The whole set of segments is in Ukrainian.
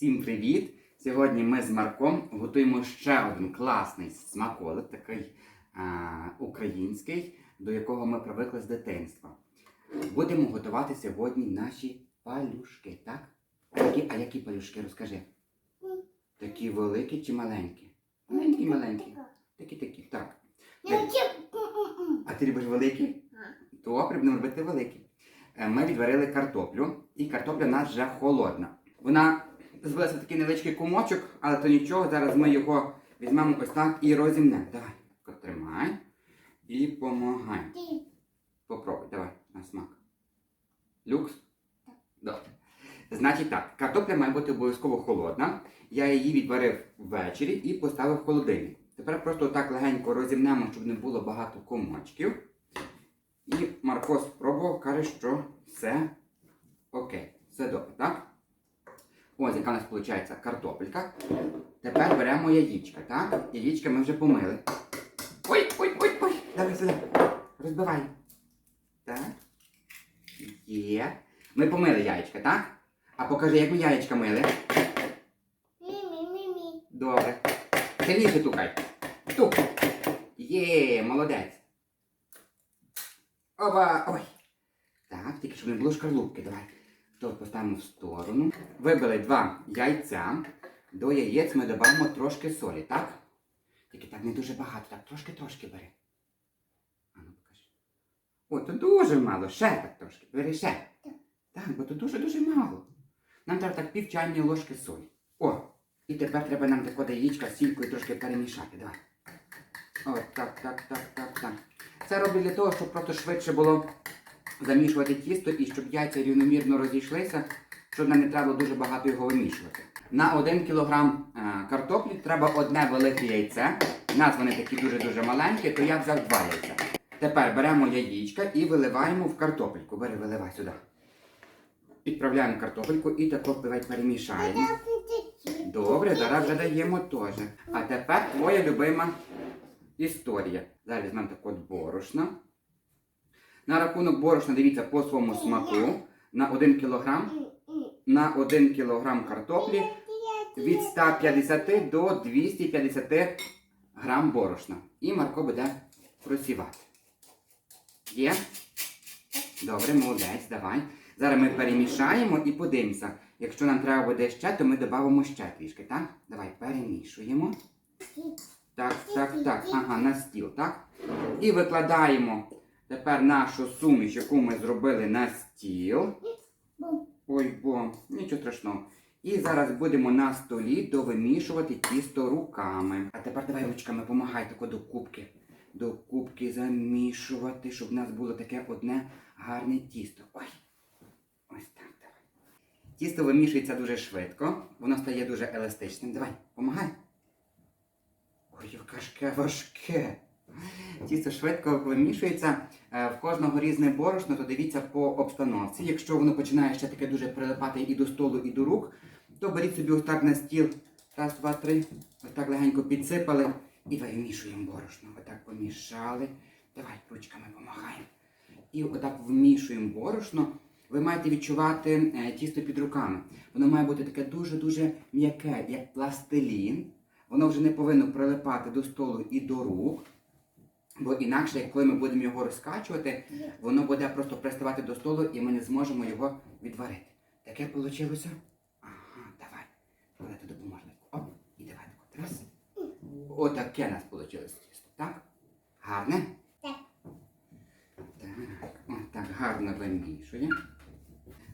Всім привіт! Сьогодні ми з Марком готуємо ще один класний смаколик, такий а, український, до якого ми привикли з дитинства. Будемо готувати сьогодні наші палюшки, так? А які, а які палюшки, розкажи? Такі великі чи маленькі? Маленькі, маленькі. Такі такі, так. А ти любиш великі? Добре, будемо робити великі. Е, Ми відварили картоплю, і картопля в нас вже холодна. Вона збилася в такий невеличкий комочок, але то нічого. Зараз ми його візьмемо ось так і розімнемо. Давай, тримай і помагай. Попробуй, давай, на смак. Люкс? Добре. Значить так, картопля має бути обов'язково холодна. Я її відварив ввечері і поставив в холодильник. Тепер просто так легенько розімнемо, щоб не було багато комочків. І Марко спробував, каже, що все окей, все добре, так? Ось яка у нас виходить картопелька. Тепер беремо яєчка, так? Яєчка ми вже помили. Ой, ой, ой, ой! Давай сюди. Розбивай. Так. Є. Ми помили яєчка, так? А покажи, як ми яєчка мили. Добре. Сильніше тукай. Тук. Є, молодець. Оба. Ой. Так, тільки щоб не було шкарлупки. Давай. То поставимо в сторону. Вибили два яйця. До яєць ми додамо трошки солі, так? Тільки так не дуже багато, так трошки-трошки бери. А ну покажи. О, то дуже мало. Ще так трошки. Бери ще. Так, бо то дуже-дуже мало. Нам треба так пів чайної ложки солі. О! І тепер треба нам тако яєчка з сількою трошки перемішати. Давай. О, так, так, так, так, так. Це роблю для того, щоб просто швидше було замішувати тісто і щоб яйця рівномірно розійшлися, щоб нам не треба дуже багато його вимішувати. На 1 кг е, картоплі треба одне велике яйце. У нас вони такі дуже-дуже маленькі, то я взяв два яйця. Тепер беремо яєчка і виливаємо в картопельку. Бери, виливай сюди. Підправляємо картопельку і тако перемішаємо. Добре, зараз вже даємо теж. А тепер твоя любима історія. Зараз візьмемо так от борошна. На рахунок борошна дивіться по своєму смаку. На 1 кг, на 1 кг картоплі від 150 до 250 грам борошна. І Марко буде просівати. Є? Добре, молодець, давай. Зараз ми перемішаємо і подивимося. Якщо нам треба буде ще, то ми додамо ще трішки, так? Давай перемішуємо. Так, так, так. Ага, на стіл, так? І викладаємо тепер нашу суміш, яку ми зробили на стіл. Ой, бо, нічого страшного. І зараз будемо на столі довимішувати тісто руками. А тепер давай ручками помагай тако до кубки. До кубки замішувати, щоб в нас було таке одне гарне тісто. Ой. Ось так, давай. Тісто вимішується дуже швидко, воно стає дуже еластичним. Давай, помагай. Ой, яке важке. Тісто швидко вимішується. Е, В кожного різне борошно, то дивіться по обстановці. Якщо воно починає ще таке дуже прилипати і до столу, і до рук, то беріть собі ось так на стіл. Раз, два, три. Ось так легенько підсипали і вимішуємо борошно. Отак помішали. Давай ручками помагаємо. І отак вмішуємо борошно. Ви маєте відчувати е, тісто під руками. Воно має бути таке дуже-дуже м'яке, як пластилін. Воно вже не повинно прилипати до столу і до рук. Бо інакше, коли ми будемо його розкачувати, воно буде просто приставати до столу і ми не зможемо його відварити. Таке вийшло? Ага, давай. Давай ти. Оп, і давай так. Раз. Отаке у нас вийшло тісто, так? Гарне? Так. Так, отак гарно вимішуємо.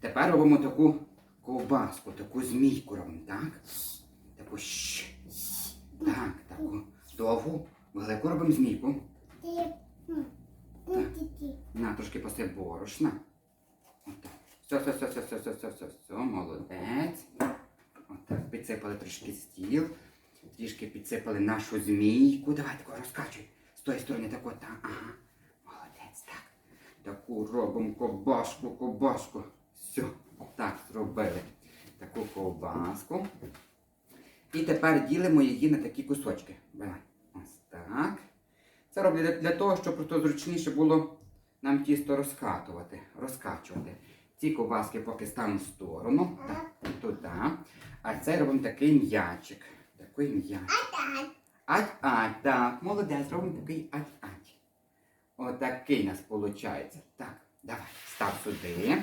Тепер робимо таку ковбаску, таку змійку робимо, так? Таку щ. Так, таку довгу, велику робимо змійку. На, трошки посип борошна. Отак. Все, все, все, все, все, все, все, все, все, молодець. Отак, підсипали трошки стіл. Трішки підсипали нашу змійку. Давай тако розкачуй. З тої сторони тако, так. Ага. Молодець, так. Таку робимо ковбаску, ковбаску. Все, так зробили. Таку ковбаску. І тепер ділимо її на такі кусочки. Давай. Роблю для, для того, щоб просто зручніше було нам тісто розкатувати, розкачувати. Ці ковбаски поки ставимо в сторону. Так, туди. А це робимо такий м'ячик. Такий м'ячик. Ать-ать, так, молодець, робимо такий ать-ать. Отакий у нас виходить. Так, давай, став сюди.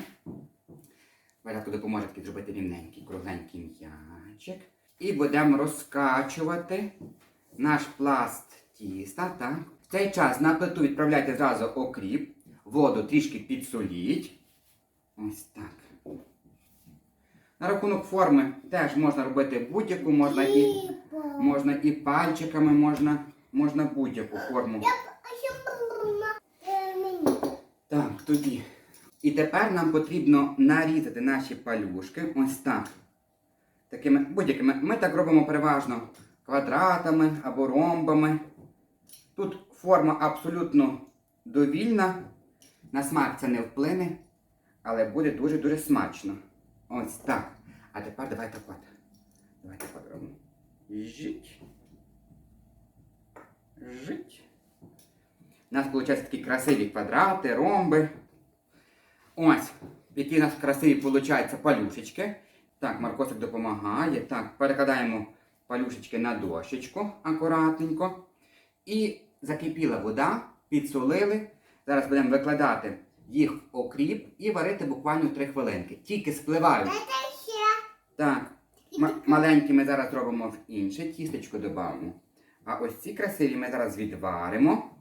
Валятко допоможе такий зробити рівненький, кругленький м'ячик. І будемо розкачувати наш пласт тіста. Так. В цей час на плиту відправляйте зразу окріп, воду трішки підсоліть. Ось так. На рахунок форми теж можна робити будь-яку, можна і, можна і пальчиками, можна, можна будь-яку форму. Так, тоді. І тепер нам потрібно нарізати наші палюшки. Ось так. Такими будь-якими. Ми так робимо переважно квадратами або ромбами. Тут форма абсолютно довільна. На смак це не вплине, але буде дуже-дуже смачно. Ось так. А тепер давайте от. Давайте от робимо. Жить. Жить. У нас виходять такі красиві квадрати, ромби. Ось, які у нас красиві виходять палюшечки. Так, Маркосик допомагає. Так, перекладаємо палюшечки на дощечку акуратненько. І закипіла вода, підсолили. Зараз будемо викладати їх в окріп і варити буквально 3 хвилинки. Тільки спливають. Так, м- маленькі ми зараз робимо в інше, тістечко додамо. А ось ці красиві ми зараз відваримо.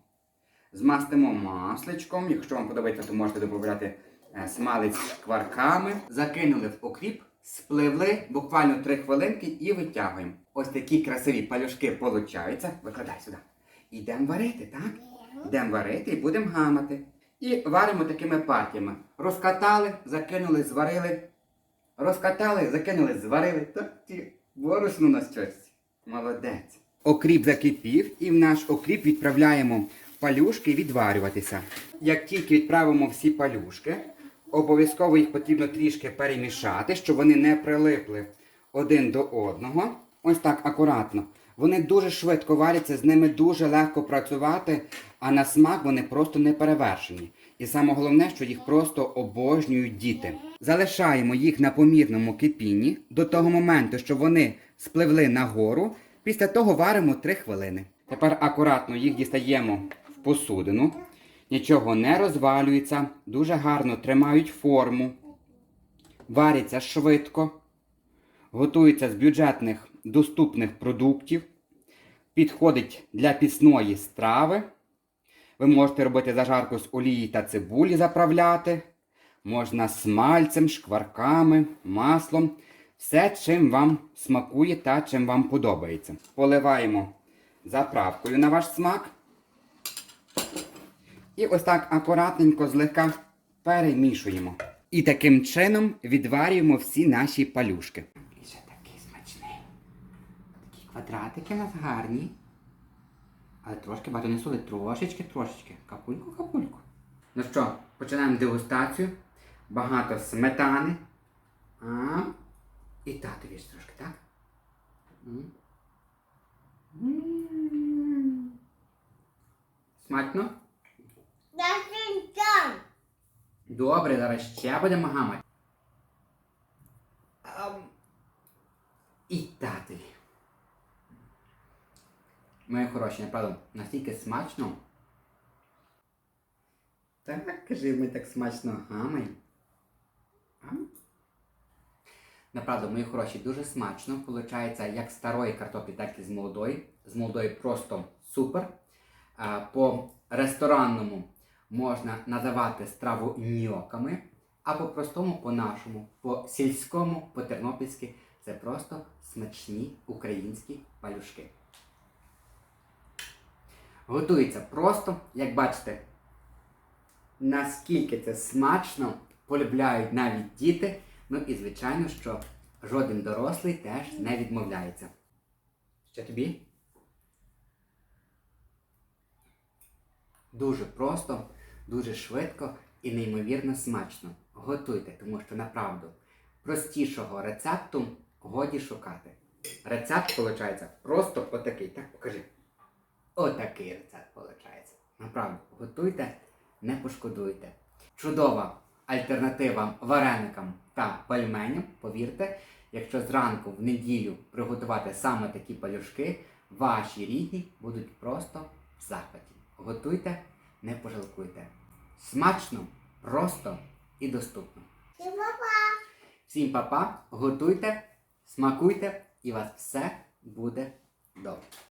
Змастимо масличком. Якщо вам подобається, то можете додати е, смалець з шкварками. Закинули в окріп, спливли буквально 3 хвилинки і витягуємо. Ось такі красиві палюшки получаються. Викладай сюди. Ідемо варити, так? Йдемо варити і будемо гамати. І варимо такими партіями. Розкатали, закинули, зварили. Розкатали, закинули, зварили. Ті борошно на щось. Молодець. Окріп закипів і в наш окріп відправляємо палюшки відварюватися. Як тільки відправимо всі палюшки, обов'язково їх потрібно трішки перемішати, щоб вони не прилипли один до одного. Ось так акуратно. Вони дуже швидко варяться, з ними дуже легко працювати, а на смак вони просто не перевершені. І саме головне, що їх просто обожнюють діти. Залишаємо їх на помірному кипінні до того моменту, що вони спливли нагору. Після того варимо 3 хвилини. Тепер акуратно їх дістаємо в посудину. Нічого не розвалюється, дуже гарно тримають форму, варяться швидко, готуються з бюджетних доступних продуктів, підходить для пісної страви. Ви можете робити зажарку з олії та цибулі заправляти. Можна смальцем, шкварками, маслом. Все, чим вам смакує та чим вам подобається. Поливаємо заправкою на ваш смак. І ось так акуратненько, злегка перемішуємо. І таким чином відварюємо всі наші палюшки. І ще такий смачний. Такі квадратики у нас гарні. Але трошки багато не соли, трошечки, трошечки. Капульку, капульку. Ну що, починаємо дегустацію. Багато сметани. А, і татові ж трошки, так? Смачно? Добре, зараз ще будемо гамати. І татові. Мої хороші, направду, настільки смачно. Так, кажи, ми так смачно. Ам? Направду, мої хороші, дуже смачно. Получається як старої картоплі, так і з молодої. З молодої просто супер. По ресторанному можна називати страву ньоками, а по простому, по-нашому, по сільському, по тернопільськи це просто смачні українські палюшки. Готується просто, як бачите, наскільки це смачно, полюбляють навіть діти. Ну і звичайно, що жоден дорослий теж не відмовляється. Ще тобі? Дуже просто, дуже швидко і неймовірно смачно. Готуйте, тому що направду простішого рецепту годі шукати. Рецепт виходить просто отакий. Так, покажи. Отакий рецепт виходить. Направду, готуйте, не пошкодуйте. Чудова альтернатива вареникам та пельменям, повірте, якщо зранку в неділю приготувати саме такі палюшки, ваші рідні будуть просто в захваті. Готуйте, не пожалкуйте. Смачно, просто і доступно. Всім па-па! Всім па-па, готуйте, смакуйте, і у вас все буде добре.